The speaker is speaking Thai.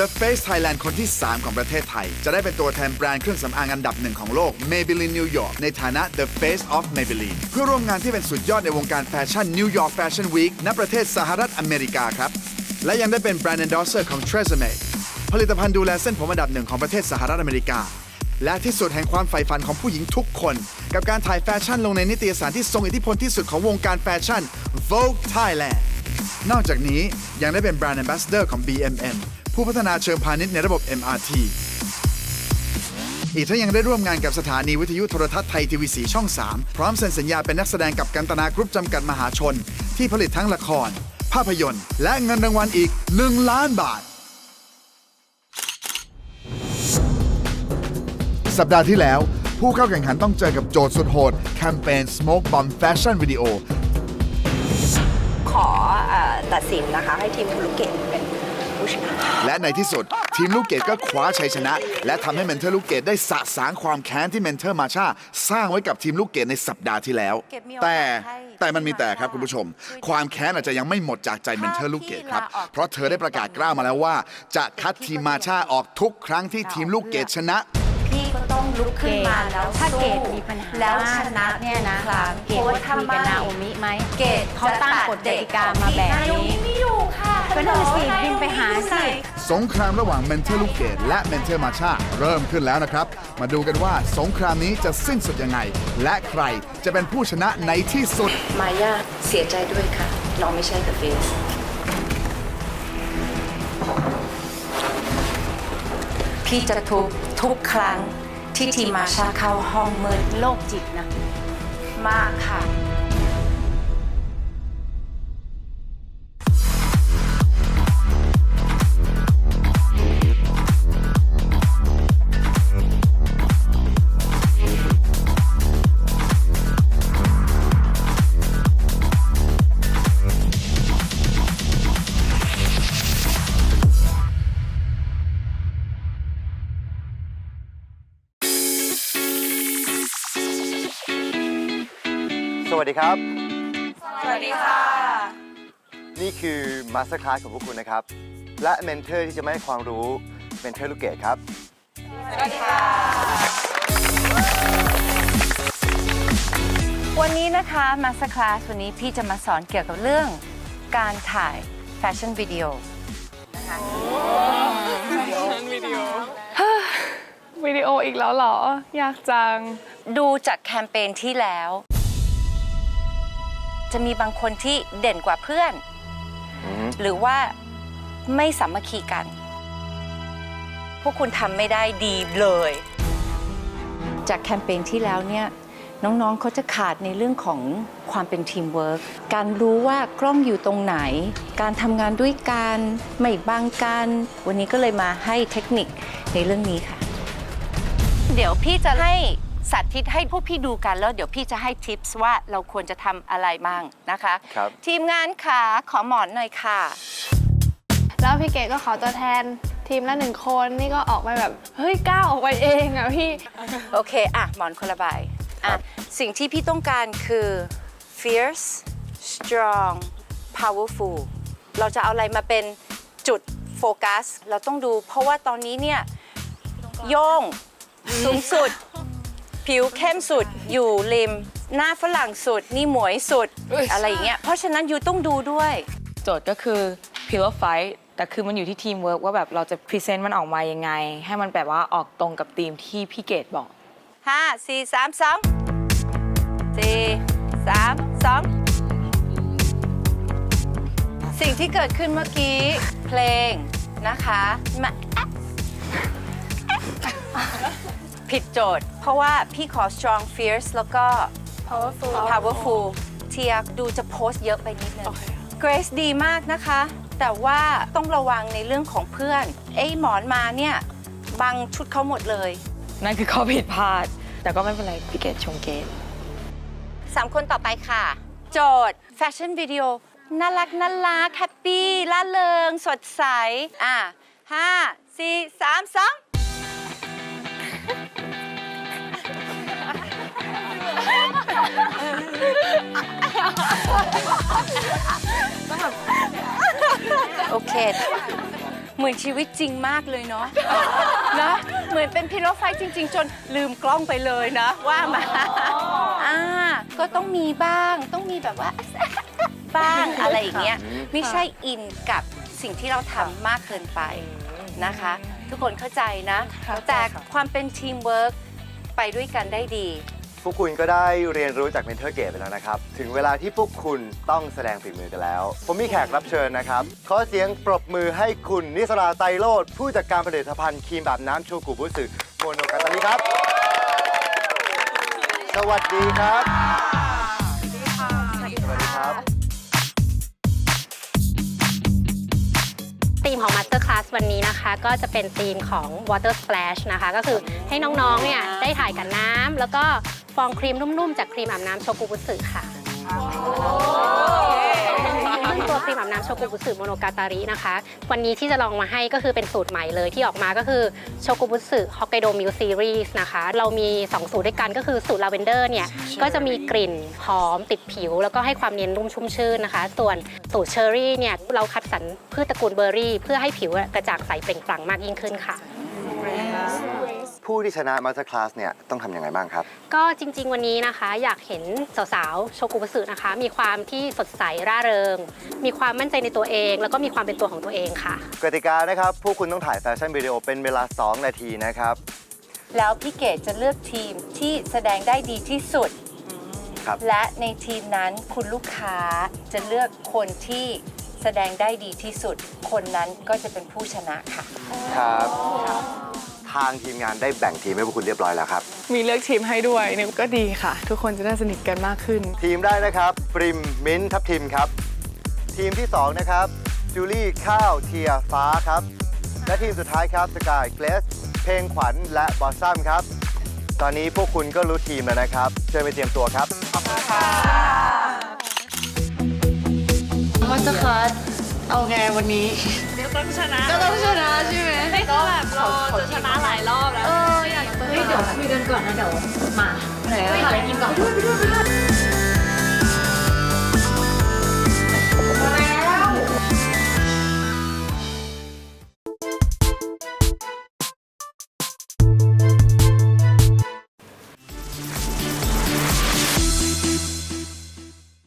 The Face Thailand คนที่ 3 ของประเทศไทย จะได้เป็นตัวแทนแบรนด์เครื่องสำอางอันดับหนึ่งของโลก Maybelline New York ในฐานะ The Face of Maybelline เพื่อร่วมงานที่เป็นสุดยอดในวงการแฟชั่น New York Fashion Week ณประเทศสหรัฐอเมริกาครับ และยังได้เป็นแบรนด์ endorser ของ Tresemme ผลิตภัณฑ์ดูแลเส้นผมอันดับหนึ่งของประเทศสหรัฐอเมริกา และที่สุดแห่งความใฝ่ฝันของผู้หญิงทุกคน กับการถ่ายแฟชั่นลงในนิตยสารที่ทรงอิทธิพลที่สุดของวงการแฟชั่น Vogue Thailand นอกจากนี้ยังได้เป็นแบรนด์ Ambassador ของ BMM ผู้พัฒนาเชิงพาณิชย์ในระบบ MRT อีกทั้งยังได้ร่วมงานกับสถานีวิทยุโทรทัศน์ไทยทีวีสีช่อง 3 พร้อมเซ็นสัญญาเป็นนักแสดงกับกันตนากรุ๊ปจำกัดมหาชน ที่ผลิตทั้งละคร ภาพยนตร์ และเงินรางวัลอีก 1 ล้านบาท สัปดาห์ที่แล้ว ผู้เข้าแข่งขันต้องเจอกับโจทย์สุดโหด แคมเปญ Smoke Bomb Fashion Video ขออตัดสินนะคะให้ทีมธุรกิจเป็น ผู้ชนะและในที่สุด ทีมลูกเกดก็คว้าชัยชนะ และทำให้เมนเทอร์ลูกเกดได้สะสางความแค้นที่เมนเทอร์มาชาสร้างไว้กับทีมลูกเกดในสัปดาห์ที่แล้ว แต่แต่มันมีแต่ครับคุณผู้ชม ความแค้นอาจจะยังไม่หมดจากใจเมนเทอร์ลูกเกดครับ เพราะเธอได้ประกาศกล้าวมาแล้วว่า จะคัดทีมมาชาออกทุกครั้งที่ทีมลูกเกดชนะพี่ก็ต้องลุกขึ้นมาแล้วถ้าเกดสู้มีปัญหาแล้วชนะเนี่ยนะทุกครั้งเกดว่าคุยกับนาโอมิไหมเกดเขาตั้งกฎกติกามาแบบนี้ ก็นั่นสิบินไปหาสิ สงครามระหว่างเมนเทอร์ลูกเกดและเมนเทอร์มาชาเริ่มขึ้นแล้วนะครับ มาดูกันว่าสงครามนี้จะสิ้นสุดยังไง และใครจะเป็นผู้ชนะในที่สุด มายาเสียใจด้วยค่ะ เราไม่ใช่ The Face พี่จะทุกทุกครั้งที่ทีมมาชาเข้าห้องมืดโรคจิตนะ มากค่ะ ดีครับ สวัสดีค่ะ นี่คือมาสเตอร์คลาสของพวกคุณนะครับ และเมนเทอร์ที่จะมาให้ความรู้เมนเทอร์ลูกเกดครับวันนี้นะคะ Master Class วันนี้พี่จะมาสอนเกี่ยวกับเรื่องการถ่ายแฟชั่นวิดีโอวิดีโออีกแล้วเหรอยากจัง ดูจากแคมเปญที่แล้ว จะมีบางคนที่เด่นกว่าเพื่อนหรือว่าไม่สามัคคีกัน พวกคุณทำไม่ได้ดีเลย จากแคมเปญที่แล้วเนี่ยน้องๆเขาจะขาดในเรื่องของความเป็นทีมเวิร์กการรู้ว่ากล้องอยู่ตรงไหน การทำงานด้วยกันไม่บังกัน วันนี้ก็เลยมาให้เทคนิคในเรื่องนี้ค่ะ เดี๋ยวพี่จะให้ สาธิตให้พวกพี่ดูกันแล้วเดี๋ยวพี่จะให้ทิปส์ว่าเราควรจะทำอะไรมั่งนะคะ ครับ ทีมงานขาขอหมอนหน่อยค่ะ แล้วพี่เกดก็ขอตัวแทนทีมละหนึ่งคนนี่ก็ออกไปแบบเฮ้ยก้าวออกไปเองอะพี่ โอเค อะ หมอนคนละใบอะ สิ่งที่พี่ต้องการคือ fierce strong powerful เราจะเอาอะไรมาเป็นจุดโฟกัส เราต้องดู เพราะว่าตอนนี้เนี่ย โย่งสูงสุด ผิวเข้มสุดอยู่ริม หน้าฝรั่งสุด นี่หมวยสุดอะไรอย่างเงี้ยเพราะฉะนั้นยูต้องดูด้วย โจทย์ก็คือ pillar fight แต่คือมันอยู่ที่ทีมเวิร์กว่าแบบเราจะพรีเซนต์มันออกมายังไง ให้มันแบบว่าออกตรงกับธีมที่พี่เกดบอก ห้าสี่สามสองสี่สามสองสิ่งที่เกิดขึ้นเมื่อกี้เพลงนะคะมาผิดโจทย์ เพราะว่าพี่ขอ strong fierce แล้วก็ powerful powerful เทียดูจะโพสต์เยอะไปนิดนึง Grace ดีมากนะคะ แต่ว่าต้องระวังในเรื่องของเพื่อน ไอ้หมอนมาเนี่ยบังชุดเขาหมดเลย นั่นคือข้อผิดพลาด แต่ก็ไม่เป็นไรพี่เกดชมเกดสามคนต่อไปค่ะ โจทย์แฟชั่นวิดีโอน่ารักน่ารักแฮปปี้ล่าเริง สดใส อะห้าสี่สามสอง โอเค เหมือนชีวิตจริงมากเลยเนาะนะเหมือนเป็นพิโลไฟจริง ๆ จนลืมกล้องไปเลยนะ ว่ามาอ่าก็ต้องมีบ้างต้องมีแบบว่า บ้างอะไรอย่างเงี้ยไม่ใช่อินกับสิ่งที่เราทำมากเกินไปนะคะ ทุกคนเข้าใจนะ แต่ความเป็นทีมเวิร์กไปด้วยกันได้ดี พวกคุณก็ได้เรียนรู้จากเมนเทอร์เกตไปแล้วนะครับ ถึงเวลาที่พวกคุณต้องแสดงฝีมือกันแล้ว ผมมีแขกรับเชิญนะครับ ขอเสียงปรบมือให้คุณนิสราไตรโรธผู้จัดการผลิตภัณฑ์ครีมแบบน้ำโชกุบุสึโมโนกาตาลิครับ สวัสดีครับ สวัสดีครับ ธีมของ Master Class วันนี้นะคะ ก็จะเป็นธีมของ Water Splash นะคะ ก็คือให้น้องๆ เนี่ยได้ถ่ายกับน้ำแล้วก็ ฟองครีมนุ่มๆ จากครีมอาบน้ำโชกุบุสึค่ะซึ่งตัวครีมอาบน้ำโชกุบุสึโมโนกาตารินะคะ วันนี้ที่จะลองมาให้ก็คือเป็นสูตรใหม่เลยที่ออกมาก็คือโชกุบุสึฮอกไกโดมิลซีรีส์นะคะ เรามี 2 สูตรด้วยกันก็คือสูตรลาเวนเดอร์เนี่ย ก็จะมีกลิ่นหอมติดผิว แล้วก็ให้ความเนียนนุ่มชุ่มชื่นนะคะ ส่วนสูตรเชอร์รี่เนี่ย เราคัดสรรพืชตระกูลเบอร์รี่ เพื่อให้ผิวกระจ่างใสเปล่งปลั่งมากยิ่งขึ้นค่ะ ผู้ที่ชนะมาสเตอร์คลาสเนี่ยต้องทำยังไงบ้างครับ ก็จริง ๆ วันนี้นะคะ อยากเห็นสาวๆ โชกุบุสึนะคะ มีความที่สดใสร่าเริง มีความมั่นใจในตัวเอง แล้วก็มีความเป็นตัวของตัวเองค่ะ กติกานะครับพวกคุณต้องถ่ายแฟชั่นวิดีโอเป็นเวลา 2 นาทีนะครับ แล้วพี่เกดจะเลือกทีมที่แสดงได้ดีที่สุด ครับ และในทีมนั้นคุณลูกค้าจะเลือกคนที่แสดงได้ดีที่สุด คนนั้นก็จะเป็นผู้ชนะค่ะ ครับ ทางทีมงานได้แบ่งทีมให้พวกคุณเรียบร้อยแล้วครับ มีเลือกทีมให้ด้วยนี่ก็ดีค่ะ ทุกคนจะได้สนิทกันมากขึ้น ทีมได้นะครับปริมมิ้นท์ทัพทีมครับ ทีมที่2นะครับจูลี่ข้าวเทียฟ้าครับ และทีมสุดท้ายครับสกายเกลสเพลงขวัญและบอสซัมครับ ตอนนี้พวกคุณก็รู้ทีมแล้วนะครับเชิญไปเตรียมตัวครับ มาสเตอร์คลาสเอาไงวันนี้ก็ ต้องชนะก็ต้องชนะใช่ไหมไม่ก็แบบเราจะชนะหลายรอบแล้ว เอออยากเฮ้ยเดี๋ยวคุยกันก่อนนะเดี๋ยวมาไหนอะไรกินก่อน